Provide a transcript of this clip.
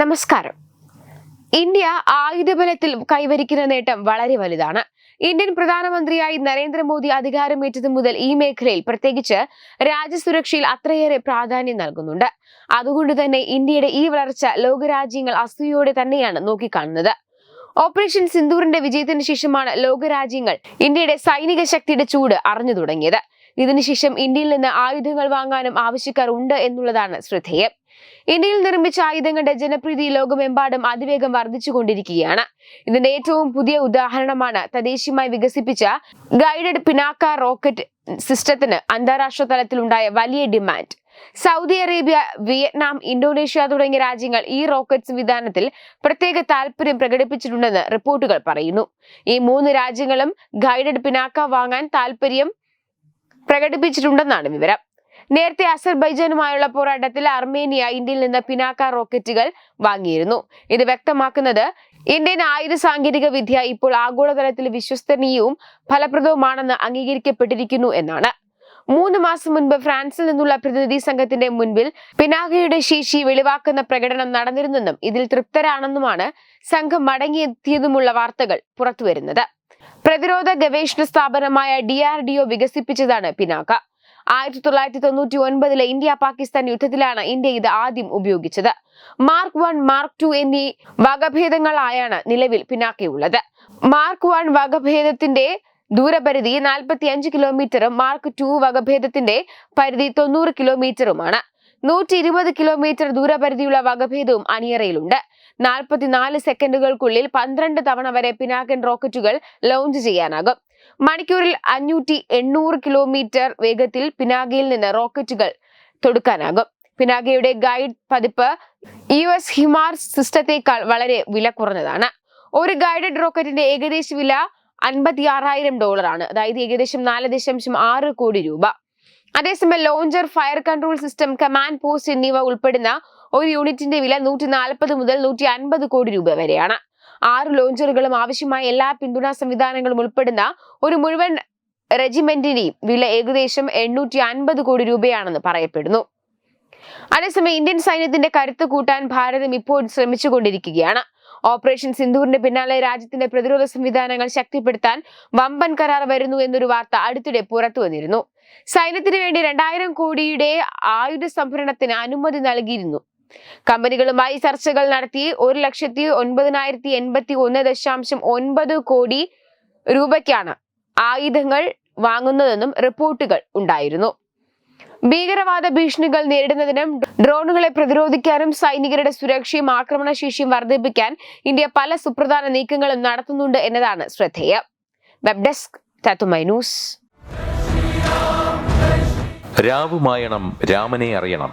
നമസ്കാരം. ഇന്ത്യ ആയുധബലത്തിൽ കൈവരിക്കുന്ന നേട്ടം വളരെ വലുതാണ്. ഇന്ത്യൻ പ്രധാനമന്ത്രിയായി നരേന്ദ്രമോദി അധികാരമേറ്റതു മുതൽ ഈ മേഖലയിൽ പ്രത്യേകിച്ച് രാജ്യസുരക്ഷയിൽ അത്രയേറെ പ്രാധാന്യം നൽകുന്നുണ്ട്. അതുകൊണ്ട് തന്നെ ഇന്ത്യയുടെ ഈ വളർച്ച ലോകരാജ്യങ്ങൾ അസൂയോടെ തന്നെയാണ് നോക്കിക്കാണുന്നത്. ഓപ്പറേഷൻ സിന്ദൂറിന്റെ വിജയത്തിന് ശേഷമാണ് ലോകരാജ്യങ്ങൾ ഇന്ത്യയുടെ സൈനിക ശക്തിയുടെ ചൂട് അറിഞ്ഞു തുടങ്ങിയത്. ഇതിനുശേഷം ഇന്ത്യയിൽ നിന്ന് ആയുധങ്ങൾ വാങ്ങാനും ആവശ്യക്കാർ ഉണ്ട് എന്നുള്ളതാണ് ശ്രദ്ധേയം. ഇന്ത്യയിൽ നിർമ്മിച്ച ആയുധങ്ങളുടെ ജനപ്രീതി ലോകമെമ്പാടും അതിവേഗം വർദ്ധിച്ചുകൊണ്ടിരിക്കുകയാണ്. ഇതിന്റെ ഏറ്റവും പുതിയ ഉദാഹരണമാണ് തദ്ദേശീയമായി വികസിപ്പിച്ച ഗൈഡഡ് പിനാക്ക റോക്കറ്റ് സിസ്റ്റത്തിന് അന്താരാഷ്ട്ര തലത്തിലുണ്ടായ വലിയ demand. Saudi Arabia Vietnam Indonesia തുടങ്ങിയ രാജ്യങ്ങൾ ഈ റോക്കറ്റ് സംവിധാനത്തിൽ പ്രത്യേക താൽപര്യം പ്രകടിപ്പിച്ചിട്ടുണ്ടെന്ന് റിപ്പോർട്ടുകൾ പറയുന്നു. ഈ മൂന്ന് രാജ്യങ്ങളും ഗൈഡഡ് പിനാക്ക വാങ്ങാൻ താൽപര്യം പ്രകടിപ്പിച്ചിട്ടുണ്ടെന്നാണ് വിവരം. നേരത്തെ അസർബൈജാനുമായുള്ള പോരാട്ടത്തിൽ അർമേനിയ ഇന്ത്യയിൽ നിന്ന് പിനാക്ക റോക്കറ്റുകൾ വാങ്ങിയിരുന്നു. ഇത് വ്യക്തമാക്കുന്നത് ഇന്ത്യൻ ആയുധ സാങ്കേതിക വിദ്യ ഇപ്പോൾ ആഗോളതലത്തിൽ വിശ്വസനീയവും ഫലപ്രദവുമാണെന്ന് അംഗീകരിക്കപ്പെട്ടിരിക്കുന്നു എന്നാണ്. മൂന്ന് മാസം മുൻപ് ഫ്രാൻസിൽ നിന്നുള്ള പ്രതിനിധി സംഘത്തിന്റെ മുൻപിൽ പിനാകയുടെ ശേഷി വെളിവാക്കുന്ന പ്രകടനം നടന്നിരുന്നെന്നും ഇതിൽ തൃപ്തരാണെന്നുമാണ് സംഘം മടങ്ങിയെത്തിയതുമുള്ള വാർത്തകൾ പുറത്തുവരുന്നത്. പ്രതിരോധ ഗവേഷണ സ്ഥാപനമായ ഡി ആർ ഡി ഒ വികസിപ്പിച്ചതാണ് പിനാക്ക. ആയിരത്തി തൊള്ളായിരത്തി തൊണ്ണൂറ്റി ഒൻപതിലെ ഇന്ത്യ പാകിസ്ഥാൻ യുദ്ധത്തിലാണ് ഇന്ത്യ ഇത് ആദ്യം ഉപയോഗിച്ചത്. മാർക്ക് വൺ മാർക്ക് ടു എന്നീ വകഭേദങ്ങളായാണ് നിലവിൽ പിനാക്കയുള്ളത് മാർക്ക് വൺ വകഭേദത്തിന്റെ ദൂരപരിധി നാൽപ്പത്തി അഞ്ച് കിലോമീറ്ററും മാർക്ക് ടു വകഭേദത്തിന്റെ പരിധി തൊണ്ണൂറ് കിലോമീറ്ററുമാണ്. നൂറ്റി ഇരുപത് കിലോമീറ്റർ ദൂരപരിധിയുള്ള വകഭേദവും അണിയറയിലുണ്ട്. നാൽപ്പത്തിനാല് സെക്കൻഡുകൾക്കുള്ളിൽ പന്ത്രണ്ട് തവണ വരെ പിനാക്കൻ റോക്കറ്റുകൾ ലോഞ്ച് ചെയ്യാനാകും. മണിക്കൂറിൽ അഞ്ഞൂറ്റി എണ്ണൂറ് കിലോമീറ്റർ വേഗത്തിൽ പിനാകയിൽ നിന്ന് റോക്കറ്റുകൾ തൊടുക്കാനാകും. പിനാഗയുടെ ഗൈഡ് പതിപ്പ് യു എസ് ഹിമാർ സിസ്റ്റത്തെക്കാൾ വളരെ വില കുറഞ്ഞതാണ്. ഒരു ഗൈഡഡ് റോക്കറ്റിന്റെ ഏകദേശ വില അൻപത്തി ആറായിരം ഡോളറാണ് അതായത് ഏകദേശം നാല് ദശാംശം ആറ് കോടി രൂപ. അതേസമയം launcher fire control system command post എന്നിവ ഉൾപ്പെടുന്ന ഒരു യൂണിറ്റിന്റെ വില നൂറ്റി നാൽപ്പത് മുതൽ നൂറ്റി അൻപത് കോടി രൂപ വരെയാണ്. ആറ് ലോഞ്ചറുകളും ആവശ്യമായ എല്ലാ പിന്തുണാ സംവിധാനങ്ങളും ഉൾപ്പെടുന്ന ഒരു മുഴുവൻ റെജിമെന്റിന് വില ഏകദേശം എണ്ണൂറ്റി അൻപത് കോടി രൂപയാണെന്ന് പറയപ്പെടുന്നു. അതേസമയം ഇന്ത്യൻ സൈന്യത്തിന്റെ കരുത്ത് കൂട്ടാൻ ഭാരതം ഇപ്പോൾ ശ്രമിച്ചുകൊണ്ടിരിക്കുകയാണ്. ഓപ്പറേഷൻ സിന്ധൂറിന്റെ പിന്നാലെ രാജ്യത്തിന്റെ പ്രതിരോധ സംവിധാനങ്ങൾ ശക്തിപ്പെടുത്താൻ വമ്പൻ കരാർ വരുന്നു എന്നൊരു വാർത്ത അടുത്തിടെ പുറത്തു വന്നിരുന്നു. സൈന്യത്തിന് വേണ്ടി രണ്ടായിരം കോടിയുടെ ആയുധ സംഭരണത്തിന് അനുമതി നൽകിയിരുന്നു. കമ്പനികളുമായി ചർച്ചകൾ നടത്തി ഒരു ലക്ഷത്തി ഒൻപതിനായിരത്തി എൺപത്തി ഒന്ന് ദശാംശം ഒൻപത് കോടി രൂപയ്ക്കാണ് ആയുധങ്ങൾ വാങ്ങുന്നതെന്നും റിപ്പോർട്ടുകൾ ഉണ്ടായിരുന്നു. ഭീകരവാദ ഭീഷണികൾ നേരിടുന്നതിനും ഡ്രോണുകളെ പ്രതിരോധിക്കാനും സൈനികരുടെ സുരക്ഷയും ആക്രമണശേഷിയും വർദ്ധിപ്പിക്കാൻ ഇന്ത്യ പല സുപ്രധാന നീക്കങ്ങളും നടത്തുന്നുണ്ട് എന്നതാണ് ശ്രദ്ധേയം. Web desk news. രാവുമായണം രാമനെ അറിയണം.